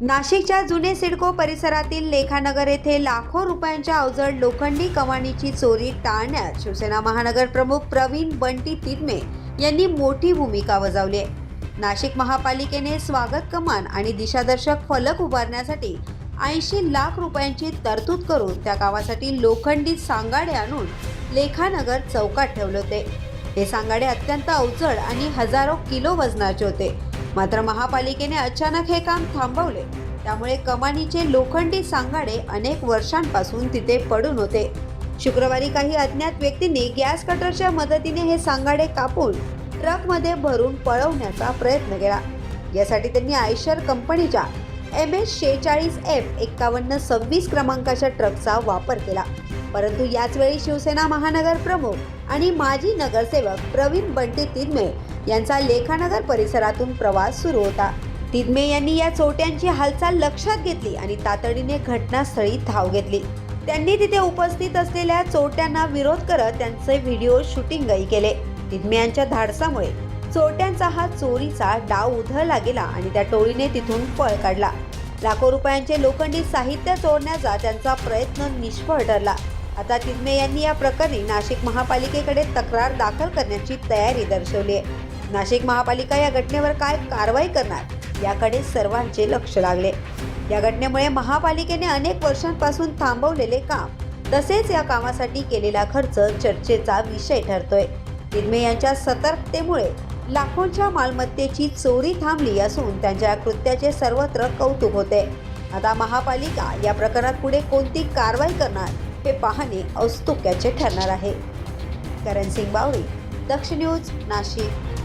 नाशिकच्या जुने सिडको परिसरातील लेखानगर येथे लाखो रुपयांच्या अवजड लोखंडी कमानीची चोरी टाळण्यात शिवसेना महानगर प्रमुख प्रवीण बंटी तिदमे यांनी मोठी भूमिका बजावली आहे. नाशिक महापालिकेने स्वागत कमान आणि दिशादर्शक फलक उभारण्यासाठी ऐंशी लाख रुपयांची तरतूद करून त्या कामासाठी लोखंडी सांगाडे आणून लेखानगर चौकात ठेवले होते. हे सांगाडे अत्यंत अवजड आणि हजारो किलो वजनाचे होते. मात्र महापालिकेने अचानक हे काम थांबवले. त्यामुळे कमानीचे लोखंडी सांगाडे अनेक वर्षांपासून तिथे पडून होते. शुक्रवारी काही अज्ञात व्यक्तींनी गॅस कटरच्या मदतीने हे सांगाडे कापून ट्रकमध्ये भरून पळवण्याचा प्रयत्न केला. यासाठी त्यांनी आयशर कंपनीच्या एम एस शेहेचाळीस एफ एक्कावन्न सव्वीस क्रमांकाच्या ट्रकचा वापर केला. परंतु याच वेळी शिवसेना महानगर प्रमुख आणि माजी नगरसेवक प्रवीण बंटी तिदमे यांचा लेखानगर परिसरातून प्रवास सुरू होता. तिदमे यांनी या चोट्यांची हालचाल लक्षात घेतली आणि तातडीने घटनास्थळी धाव घेतली. त्यांनी तिथे उपस्थित असलेल्या चोट्यांना विरोध करत त्यांचे व्हिडिओ शूटिंगही केले. तिदमे यांच्या धाडसामुळे चोरट्यांचा हा चोरीचा डाव उधळला गेला आणि त्या टोळीने तिथून पळ काढला. लाखो रुपयांचे लोखंडी साहित्य चोरण्याचा त्यांचा प्रयत्न निष्फळ ठरला. आता तिदमे यांनी या प्रकरणी नाशिक महापालिकेकडे तक्रार दाखल करण्याची तयारी दर्शवली आहे. नाशिक महापालिका या घटनेवर काय कारवाई करणार याकडे सर्वांचे लक्ष लागले. या घटनेमुळे महापालिकेने अनेक वर्षांपासून थांबवलेले काम तसेच या कामासाठी केलेला खर्च चर्चेचा विषय ठरतोय. तिदमे यांच्या सतर्कतेमुळे लाखोंच्या मालमत्तेची चोरी थांबली असून त्यांच्या या कृत्याचे सर्वत्र कौतुक होते. आता महापालिका या प्रकरणात पुढे कोणती कारवाई करणार हे पाहणे औत्सुक्याचे ठरणार आहे. करण सिंग बावरी दक्ष न्यूज नाशिक.